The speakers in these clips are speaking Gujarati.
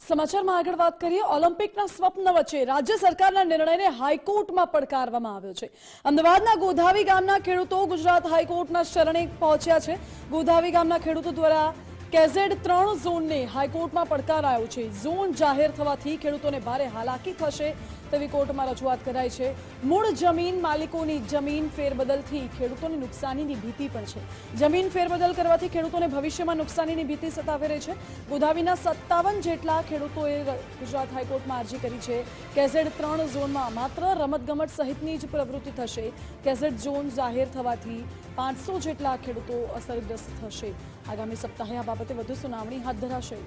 સમાચારમાં આગળ વાત કરીએ, ઓલિમ્પિકના સ્વપ્ન વચ્ચે રાજ્ય સરકારના નિર્ણયને હાઈકોર્ટમાં પડકારવામાં આવ્યો છે. અમદાવાદના ગોધાવી ગામના ખેડૂતો ગુજરાત હાઈકોર્ટના શરણે પહોંચ્યા છે. ગોધાવી ગામના ખેડૂતો દ્વારા કેઝેડ ત્રણ ઝોનને હાઈકોર્ટમાં પડકારાયો છે. ઝોન જાહેર થવાથી ખેડૂતોને ભારે હાલાકી થશે તેવી કોર્ટમાં રજૂઆત કરાઈ છે. મૂળ જમીન માલિકોની જમીન ફેરબદલથી ખેડૂતોને નુકસાનીની ભીતિ પણ છે. જમીન ફેરબદલ કરવાથી ખેડૂતોને ભવિષ્યમાં નુકસાનીની ભીતિ સતાવે રહી છે. ગોધાવીના સત્તાવન જેટલા ખેડૂતોએ ગુજરાત હાઈકોર્ટમાં અરજી કરી છે. કેઝેડ ત્રણ ઝોનમાં માત્ર રમતગમત સહિતની જ પ્રવૃત્તિ થશે. કેઝેડ ઝોન જાહેર થવાથી પાંચસો જેટલા ખેડૂતો અસરગ્રસ્ત થશે. આગામી સપ્તાહે આ બાબતે વધુ સુનાવણી હાથ ધરાશે.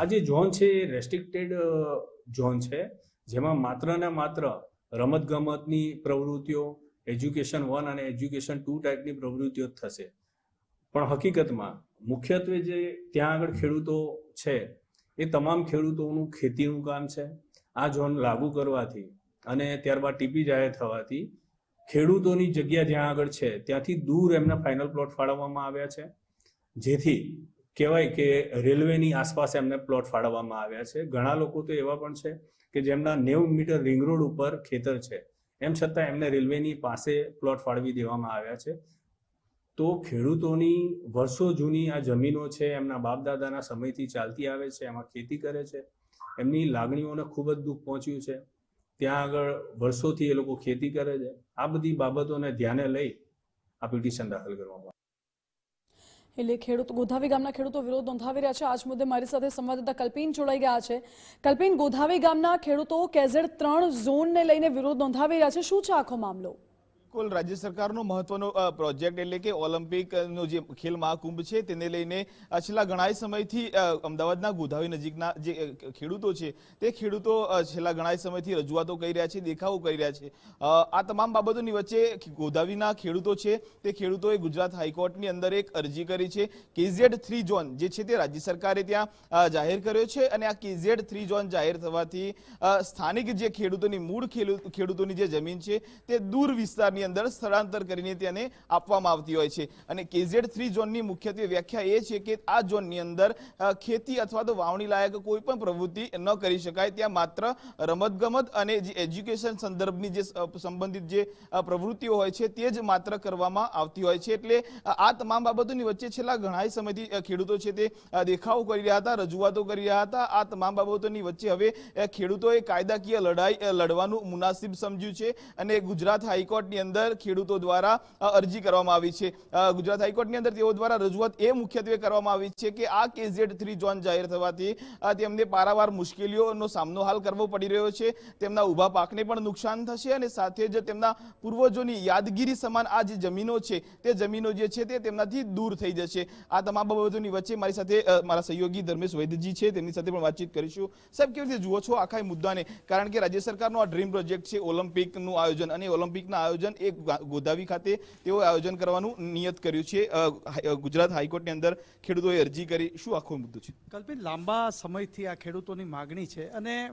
આ જે ઝોન છે એ રેસ્ટ્રિક્ટેડ ઝોન છે, જેમાં માત્ર ને માત્ર રમતગમતની પ્રવૃત્તિઓ એજ્યુકેશન વન અને એજ્યુકેશન ટુ ટાઈપની પ્રવૃત્તિઓ જ થશે. પણ હકીકતમાં મુખ્યત્વે જે ત્યાં આગળ ખેડૂતો છે, એ તમામ ખેડૂતોનું ખેતીનું કામ છે. આ ઝોન લાગુ કરવાથી અને ત્યારબાદ ટીપી જાહેર થવાથી ખેડૂતોની જગ્યા જ્યાં આગળ છે, ત્યાંથી દૂર એમના ફાઇનલ પ્લોટ ફાળવવામાં આવ્યા છે. જેથી કહેવાય કે રેલવેની આસપાસ એમને પ્લોટ ફાળવવામાં આવ્યા છે. ઘણા લોકો તો એવા પણ છે કે જેમના નેવું મીટર રિંગ રોડ ઉપર ખેતર છે. એમ છતાં એમને રેલવેની પાસે પ્લોટ ફાળવી દેવામાં આવ્યા છે. તો ખેડૂતોની વર્ષો જૂની આ જમીનો છે, એમના બાપ દાદાના સમયથી ચાલતી આવે છે, એમાં ખેતી કરે છે. એમની લાગણીઓને ખૂબ જ દુઃખ પહોંચ્યું છે. ત્યાં આગળ વર્ષોથી એ લોકો ખેતી કરે છે. આ બધી બાબતોને ધ્યાને લઈ આ પિટિશન દાખલ કરવામાં એટલે ખેડૂત ગોધાવી ગામના ખેડૂતો વિરોધ નોંધાવી રહ્યા છે. આજ મુદ્દે મારી સાથે સંવાદદાતા કલ્પિન જોડાઈ ગયા છે. કલ્પિન, ગોધાવી ગામના ખેડૂતો કેઝેડ ત્રણ ઝોનને લઈને વિરોધ નોંધાવી રહ્યા છે. શું છે આખો મામલો? કુલ રાજ્ય સરકારનો મહત્વનો પ્રોજેક્ટ એટલે કે ઓલિમ્પિકનો જે ખેલ મહાકુંભ છે તેને લઈને છેલ્લા ઘણા સમયથી અમદાવાદના ગોધાવી નજીકના જે ખેડૂતો છે, તે ખેડૂતો છેલ્લા ઘણા સમયથી રજૂઆતો કરી રહ્યા છે, દેખાવો કરી રહ્યા છે. આ તમામ બાબતોની વચ્ચે ગોધાવીના ખેડૂતો છે, તે ખેડૂતોએ ગુજરાત હાઈકોર્ટની અંદર એક અરજી કરી છે, કેઝેડ થ્રી ઝોન જે છે તે રાજ્ય સરકારે ત્યાં જાહેર કર્યો છે અને આ કેઝેડ થ્રી ઝોન જાહેર થવાથી સ્થાનિક જે ખેડૂતોની મૂળ ખેડૂ- ખેડૂતોની જે જમીન છે તે દૂર વિસ્તારની અંદર સ્થળાંતર કરીને તેને આપવામાં આવતી હોય છે. અને કેઝેડ થ્રી ઝોનની મુખ્યત્વે વ્યાખ્યા એ છે કે આ ઝોનની અંદર ખેતી અથવા તો વાવણી લાયક કોઈ પણ પ્રવૃત્તિ ન કરી શકાય. ત્યાં માત્ર રમતગમત અને જે એજ્યુકેશન સંદર્ભની જે સંબંધિત જે પ્રવૃત્તિઓ હોય છે તે જ માત્ર કરવામાં આવતી હોય છે. એટલે આ તમામ બાબતોની વચ્ચે છેલ્લા ઘણા સમયથી ખેડૂતો છે તે દેખાવો કરી રહ્યા હતા, રજૂઆતો કરી રહ્યા હતા. આ તમામ બાબતોની વચ્ચે હવે ખેડૂતોએ કાયદાકીય લડાઈ લડવાનું મુનાસિબ સમજ્યું છે. અને ગુજરાત હાઈકોર્ટની અંદર ખેડૂતો દ્વારા અરજી કરવામાં આવી છે. ગુજરાત હાઈકોર્ટની અંદર તેઓ દ્વારા રજૂઆત એ મુખ્યત્વે કરવામાં આવી છે કે આ કેઝેડ થ્રી ઝોન જાહેર થવાથી તેમને પારાવાર મુશ્કેલીઓનો સામનો હાલ કરવો પડી રહ્યો છે. તેમના ઊભા પાકને પણ નુકસાન થશે અને સાથે જ તેમના પૂર્વજોની યાદગીરી સમાન આ જે જમીનો છે, તે જમીનો જે છે તે તેમનાથી દૂર થઈ જશે. આ તમામ બાબતોની વચ્ચે મારી સાથે મારા સહયોગી ધર્મેશ વૈદ્યજી છે. તેમની સાથે પણ વાતચીત કરીશું. સાહેબ, કેવી રીતે જુઓ છો આખા મુદ્દાને? કારણ કે રાજ્ય સરકારનો આ ડ્રીમ પ્રોજેક્ટ છે ઓલિમ્પિકનું આયોજન અને ઓલિમ્પિકના આયોજન એ ગા- ગોધાવી ખાતે તેઓ આયોજન કરવાનું નિયત કર્યું છે. ગુજરાત હાઈકોર્ટની અંદર ખેડૂતોએ અરજી કરી. શું આખો મુદ્દો છે? કલ્પિત લાંબા સમયથી આ ખેડૂતોની માગણી છે અને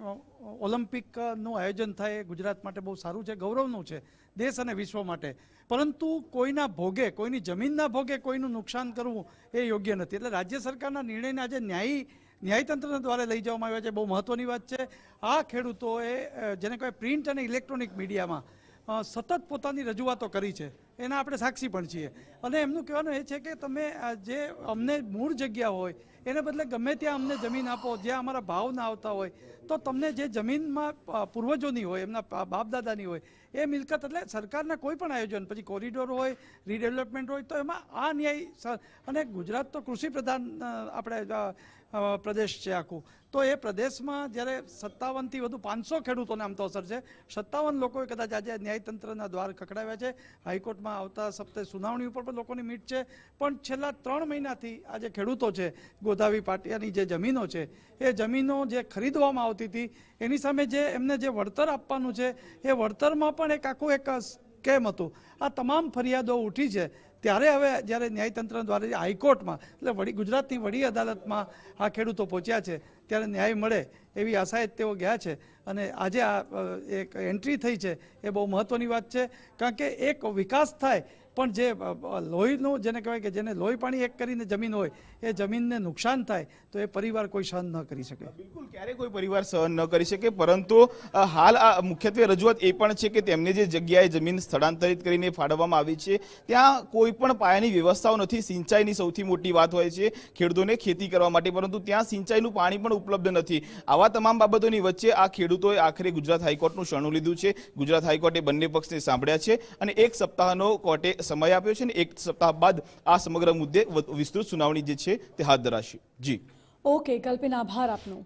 ઓલિમ્પિકનું આયોજન થાય એ ગુજરાત માટે બહુ સારું છે, ગૌરવનું છે, દેશ અને વિશ્વ માટે. પરંતુ કોઈના ભોગે, કોઈની જમીનના ભોગે કોઈનું નુકસાન કરવું એ યોગ્ય નથી. એટલે રાજ્ય સરકારના નિર્ણયને આજે ન્યાયી ન્યાયતંત્રના દ્વારા લઈ જવામાં આવ્યા છે, બહુ મહત્વની વાત છે. આ ખેડૂતોએ જેને કહેવાય પ્રિન્ટ અને ઇલેક્ટ્રોનિક મીડિયામાં સતત પોતાની રજૂઆતો કરી છે. એના આપણે સાક્ષી પણ છીએ. અને એમનું કહેવાનું એ છે કે તમે જે અમને મૂળ જગ્યા હોય એને બદલે ગમે ત્યાં અમને જમીન આપો, જ્યાં અમારા ભાવ ના આવતા હોય, તો તમને જે જમીનમાં પૂર્વજોની હોય, એમના બાપ દાદાની હોય, એ મિલકત એટલે સરકારના કોઈ પણ આયોજન, પછી કોરિડોર હોય, રીડેવલપમેન્ટ હોય, તો એમાં આ ન્યાય અને ગુજરાત તો કૃષિ પ્રધાન આપણે પ્રદેશ છે આખું, તો એ પ્રદેશમાં જ્યારે સત્તાવનથી વધુ પાંચસો ખેડૂતોને આમ તો અસર છે, સત્તાવન લોકોએ કદાચ આજે ન્યાયતંત્રના દ્વાર ખખડાવ્યા છે, હાઈકોર્ટમાં આવતા સપ્તાહે સુનાવણી ઉપર પણ લોકોની મીટ છે, પણ છેલ્લા ત્રણ મહિનાથી આ જે ખેડૂતો છે ગોધાવી પાટિયાની જે જમીનો છે, એ જમીનો જે ખરીદવામાં આવતી હતી, એની સામે જે એમને જે વળતર આપવાનું છે, એ વળતરમાં પણ એક આખું એક કેમ હતું. આ તમામ ફરિયાદો ઉઠી છે. ત્યારે હવે જ્યારે ન્યાયતંત્ર દ્વારા હાઈકોર્ટમાં, એટલે વડી ગુજરાતની વડી અદાલતમાં આ ખેડૂતો પહોંચ્યા છે, ત્યારે ન્યાય મળે એવી આશાએ તેઓ ગયા છે. અને આજે આ એક એન્ટ્રી થઈ છે, એ બહુ મહત્ત્વની વાત છે. કારણ કે એક વિકાસ થાય પણ જે લોહીનું જેને કહેવાય કે જેને લોહી પાણી એક કરીને જમીન હોય, એ જમીનને નુકસાન થાય, તો એ પરિવાર કોઈ સહન ન કરી શકે. બિલકુલ, ક્યારે કોઈ પરિવાર સહન ન કરી શકે, પરંતુ હાલ આ મુખ્યત્વે રજૂઆત એ પણ છે કે તેમને જે જગ્યાએ જમીન સ્થળાંતરિત કરીને ફાળવવામાં આવી છે, ત્યાં કોઈ પણ પાયાની વ્યવસ્થાઓ નથી, સિંચાઈની સૌથી મોટી વાત હોય છે ખેડૂતોને ખેતી કરવા માટે, પરંતુ ત્યાં સિંચાઈનું પાણી પણ ઉપલબ્ધ નથી. આવા તમામ બાબતોની વચ્ચે આ ખેડૂતોએ આખરે ગુજરાત હાઈકોર્ટનું શરણું લીધું છે. ગુજરાત હાઈકોર્ટે બંને પક્ષને સાંભળ્યા છે અને એક સપ્તાહનો કોર્ટે સમય આપ્યો છે અને એક સપ્તાહ બાદ આ સમગ્ર મુદ્દે વિસ્તૃત સુનાવણી જે છે તે હાથ ધરાશે. જી. ઓકે કલ્પિન, આભાર આપનો.